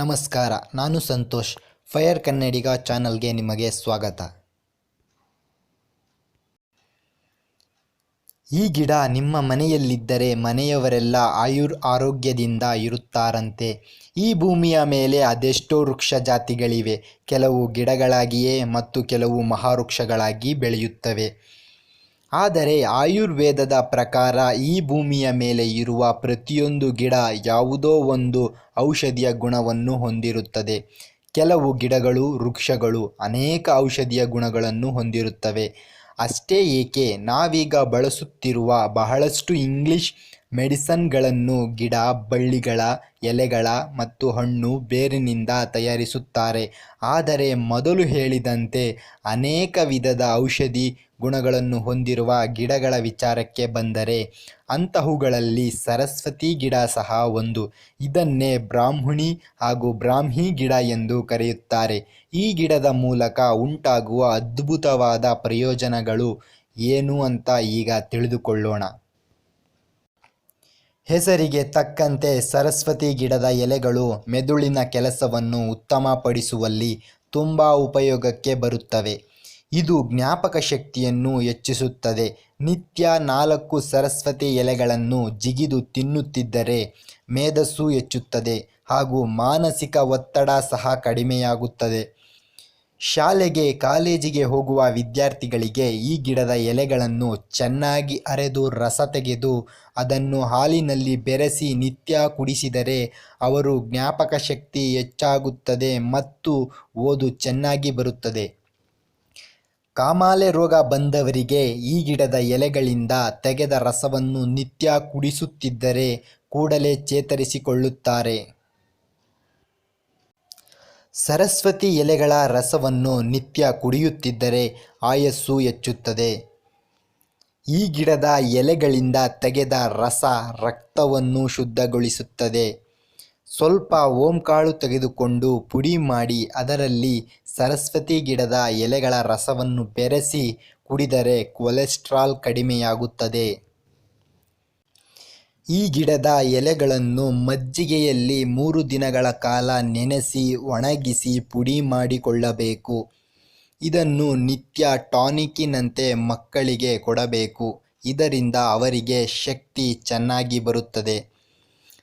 ನಮಸ್ಕಾರ, ನಾನು ಸಂತೋಷ್, ಫೈರ್ ಕನ್ನಡಿಗ ಚಾನಲ್ಗೆ ನಿಮಗೆ ಸ್ವಾಗತ. ಈ ಗಿಡ ನಿಮ್ಮ ಮನೆಯಲ್ಲಿದ್ದರೆ ಮನೆಯವರೆಲ್ಲ ಆಯುರ್ ಆರೋಗ್ಯದಿಂದ ಇರುತ್ತಾರಂತೆ. ಈ ಭೂಮಿಯ ಮೇಲೆ ಅದೆಷ್ಟೋ ವೃಕ್ಷ ಜಾತಿಗಳಿವೆ. ಕೆಲವು ಗಿಡಗಳಾಗಿಯೇ ಮತ್ತು ಕೆಲವು ಮಹಾವೃಕ್ಷಗಳಾಗಿ ಬೆಳೆಯುತ್ತವೆ. ಆದರೆ ಆಯುರ್ವೇದದ ಪ್ರಕಾರ ಈ ಭೂಮಿಯ ಮೇಲೆ ಇರುವ ಪ್ರತಿಯೊಂದು ಗಿಡ ಯಾವುದೋ ಒಂದು ಔಷಧಿಯ ಗುಣವನ್ನು ಹೊಂದಿರುತ್ತದೆ. ಕೆಲವು ಗಿಡಗಳು, ವೃಕ್ಷಗಳು ಅನೇಕ ಔಷಧಿಯ ಗುಣಗಳನ್ನು ಹೊಂದಿರುತ್ತವೆ. ಅಷ್ಟೇ ಏಕೆ, ನಾವೀಗ ಬಳಸುತ್ತಿರುವ ಬಹಳಷ್ಟು ಇಂಗ್ಲಿಷ್ ಮೆಡಿಸನ್ಗಳನ್ನು ಗಿಡ, ಬಳ್ಳಿಗಳ, ಎಲೆಗಳ ಮತ್ತು ಹಣ್ಣು ಬೇರಿನಿಂದ ತಯಾರಿಸುತ್ತಾರೆ. ಆದರೆ ಮೊದಲು ಹೇಳಿದಂತೆ ಅನೇಕ ವಿಧದ ಔಷಧಿ ಗುಣಗಳನ್ನು ಹೊಂದಿರುವ ಗಿಡಗಳ ವಿಚಾರಕ್ಕೆ ಬಂದರೆ ಅಂತಹುಗಳಲ್ಲಿ ಸರಸ್ವತಿ ಗಿಡ ಸಹ ಒಂದು. ಇದನ್ನೇ ಬ್ರಾಹ್ಮಣಿ ಹಾಗೂ ಬ್ರಾಹ್ಮಿ ಗಿಡ ಎಂದು ಕರೆಯುತ್ತಾರೆ. ಈ ಗಿಡದ ಮೂಲಕ ಉಂಟಾಗುವ ಅದ್ಭುತವಾದ ಪ್ರಯೋಜನಗಳು ಏನು ಅಂತ ಈಗ ತಿಳಿದುಕೊಳ್ಳೋಣ. ಹೆಸರಿಗೆ ತಕ್ಕಂತೆ ಸರಸ್ವತಿ ಗಿಡದ ಎಲೆಗಳು ಮೆದುಳಿನ ಕೆಲಸವನ್ನು ಉತ್ತಮಪಡಿಸುವಲ್ಲಿ ತುಂಬ ಉಪಯೋಗಕ್ಕೆ ಬರುತ್ತವೆ. ಇದು ಜ್ಞಾಪಕ ಶಕ್ತಿಯನ್ನು ಹೆಚ್ಚಿಸುತ್ತದೆ. ನಿತ್ಯ ನಾಲ್ಕು ಸರಸ್ವತಿ ಎಲೆಗಳನ್ನು ಜಿಗಿದು ತಿನ್ನುತ್ತಿದ್ದರೆ ಮೇಧಸ್ಸು ಹೆಚ್ಚುತ್ತದೆ ಹಾಗೂ ಮಾನಸಿಕ ಒತ್ತಡ ಸಹ ಕಡಿಮೆಯಾಗುತ್ತದೆ. ಶಾಲೆಗೆ, ಕಾಲೇಜಿಗೆ ಹೋಗುವ ವಿದ್ಯಾರ್ಥಿಗಳಿಗೆ ಈ ಗಿಡದ ಎಲೆಗಳನ್ನು ಚೆನ್ನಾಗಿ ಅರೆದು ರಸ ತೆಗೆದು ಅದನ್ನು ಹಾಲಿನಲ್ಲಿ ಬೆರೆಸಿ ನಿತ್ಯ ಕುಡಿಸಿದರೆ ಅವರು ಜ್ಞಾಪಕ ಶಕ್ತಿ ಹೆಚ್ಚಾಗುತ್ತದೆ ಮತ್ತು ಓದು ಚೆನ್ನಾಗಿ ಬರುತ್ತದೆ. ಕಾಮಾಲೆ ರೋಗ ಬಂದವರಿಗೆ ಈ ಗಿಡದ ಎಲೆಗಳಿಂದ ತೆಗೆದ ರಸವನ್ನು ನಿತ್ಯ ಕುಡಿಸುತ್ತಿದ್ದರೆ ಕೂಡಲೇ ಚೇತರಿಸಿಕೊಳ್ಳುತ್ತಾರೆ. ಸರಸ್ವತಿ ಎಲೆಗಳ ರಸವನ್ನು ನಿತ್ಯ ಕುಡಿಯುತ್ತಿದ್ದರೆ ಆಯಸ್ಸು ಹೆಚ್ಚುತ್ತದೆ. ಈ ಗಿಡದ ಎಲೆಗಳಿಂದ ತೆಗೆದ ರಸ ರಕ್ತವನ್ನು ಶುದ್ಧಗೊಳಿಸುತ್ತದೆ. ಸ್ವಲ್ಪ ಓಂಕಾಳು ತೆಗೆದುಕೊಂಡು ಪುಡಿ ಮಾಡಿ ಅದರಲ್ಲಿ ಸರಸ್ವತಿ ಗಿಡದ ಎಲೆಗಳ ರಸವನ್ನು ಬೆರೆಸಿ ಕುಡಿದರೆ ಕೊಲೆಸ್ಟ್ರಾಲ್ ಕಡಿಮೆಯಾಗುತ್ತದೆ. ಈ ಗಿಡದ ಎಲೆಗಳನ್ನು ಮಜ್ಜಿಗೆಯಲ್ಲಿ ಮೂರು ದಿನಗಳ ಕಾಲ ನೆನೆಸಿ, ಒಣಗಿಸಿ ಪುಡಿ ಮಾಡಿಕೊಳ್ಳಬೇಕು. ಇದನ್ನು ನಿತ್ಯ ಟಾನಿಕಿನಂತೆ ಮಕ್ಕಳಿಗೆ ಕೊಡಬೇಕು. ಇದರಿಂದ ಅವರಿಗೆ ಶಕ್ತಿ ಚೆನ್ನಾಗಿ ಬರುತ್ತದೆ.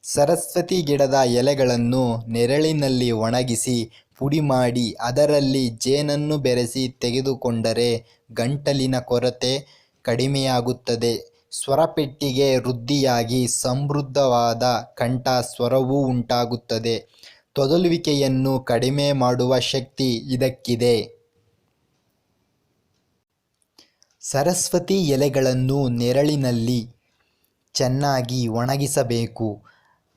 ಸರಸ್ವತಿ ಗಿಡದ ಎಲೆಗಳನ್ನು ನೆರಳಿನಲ್ಲಿ ಒಣಗಿಸಿ ಪುಡಿ ಮಾಡಿ, ಅದರಲ್ಲಿ ಜೇನನ್ನು ಬೆರೆಸಿ ತೆಗೆದುಕೊಂಡರೆ ಗಂಟಲಿನ ಕೊರತೆ ಕಡಿಮೆಯಾಗುತ್ತದೆ. ಸ್ವರಪೆಟ್ಟಿಗೆ ವೃದ್ಧಿಯಾಗಿ ಸಮೃದ್ಧವಾದ ಕಂಠ ಸ್ವರವೂ ಉಂಟಾಗುತ್ತದೆ. ತೊದಲುವಿಕೆಯನ್ನು ಕಡಿಮೆ ಮಾಡುವ ಶಕ್ತಿ ಇದಕ್ಕಿದೆ. ಸರಸ್ವತಿ ಎಲೆಗಳನ್ನು ನೆರಳಿನಲ್ಲಿ ಚೆನ್ನಾಗಿ ಒಣಗಿಸಬೇಕು.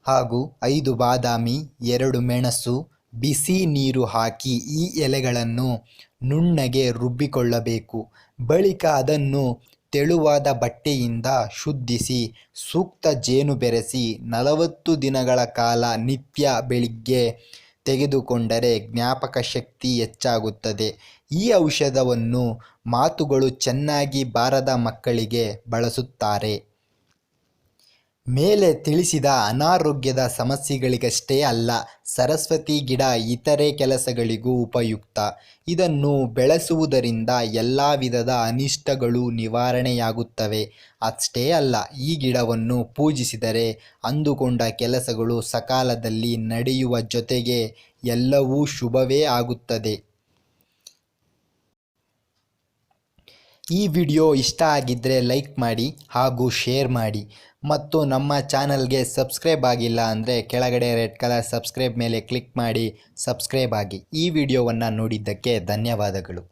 ಹಾಗೂ ಐದು ಬಾದಾಮಿ, ಎರಡು ಮೆಣಸು, ಬಿಸಿ ನೀರು ಹಾಕಿ ಈ ಎಲೆಗಳನ್ನು ನುಣ್ಣಗೆ ರುಬ್ಬಿಕೊಳ್ಳಬೇಕು. ಬಳಿಕ ಅದನ್ನು ತೆಳುವಾದ ಬಟ್ಟೆಯಿಂದ ಶುದ್ಧಿಸಿ, ಸೂಕ್ತ ಜೇನು ಬೆರೆಸಿ ನಲವತ್ತು ದಿನಗಳ ಕಾಲ ನಿತ್ಯ ಬೆಳಿಗ್ಗೆ ತೆಗೆದುಕೊಂಡರೆ ಜ್ಞಾಪಕ ಶಕ್ತಿ ಹೆಚ್ಚಾಗುತ್ತದೆ. ಈ ಔಷಧವನ್ನು ಮಾತುಗಳು ಚೆನ್ನಾಗಿ ಬಾರದ ಮಕ್ಕಳಿಗೆ ಬಳಸುತ್ತಾರೆ. ಮೇಲೆ ತಿಳಿಸಿದ ಅನಾರೋಗ್ಯದ ಸಮಸ್ಯೆಗಳಿಗಷ್ಟೇ ಅಲ್ಲ, ಸರಸ್ವತಿ ಗಿಡ ಇತರೆ ಕೆಲಸಗಳಿಗೂ ಉಪಯುಕ್ತ. ಇದನ್ನು ಬೆಳೆಸುವುದರಿಂದ ಎಲ್ಲ ವಿಧದ ಅನಿಷ್ಟಗಳು ನಿವಾರಣೆಯಾಗುತ್ತವೆ. ಅಷ್ಟೇ ಅಲ್ಲ, ಈ ಗಿಡವನ್ನು ಪೂಜಿಸಿದರೆ ಅಂದುಕೊಂಡ ಕೆಲಸಗಳು ಸಕಾಲದಲ್ಲಿ ನಡೆಯುವ ಜೊತೆಗೆ ಎಲ್ಲವೂ ಶುಭವೇ ಆಗುತ್ತದೆ. ಈ ವಿಡಿಯೋ ಇಷ್ಟ ಆಗಿದ್ದರೆ ಲೈಕ್ ಮಾಡಿ ಹಾಗೂ ಶೇರ್ ಮಾಡಿ. ಮತ್ತು ನಮ್ಮ ಚಾನಲ್ಗೆ ಸಬ್ಸ್ಕ್ರೈಬ್ ಆಗಿಲ್ಲ ಅಂದರೆ ಕೆಳಗಡೆ ರೆಡ್ ಕಲರ್ ಸಬ್ಸ್ಕ್ರೈಬ್ ಮೇಲೆ ಕ್ಲಿಕ್ ಮಾಡಿ ಸಬ್ಸ್ಕ್ರೈಬ್ ಆಗಿ. ಈ ವಿಡಿಯೋವನ್ನು ನೋಡಿದ್ದಕ್ಕೆ ಧನ್ಯವಾದಗಳು.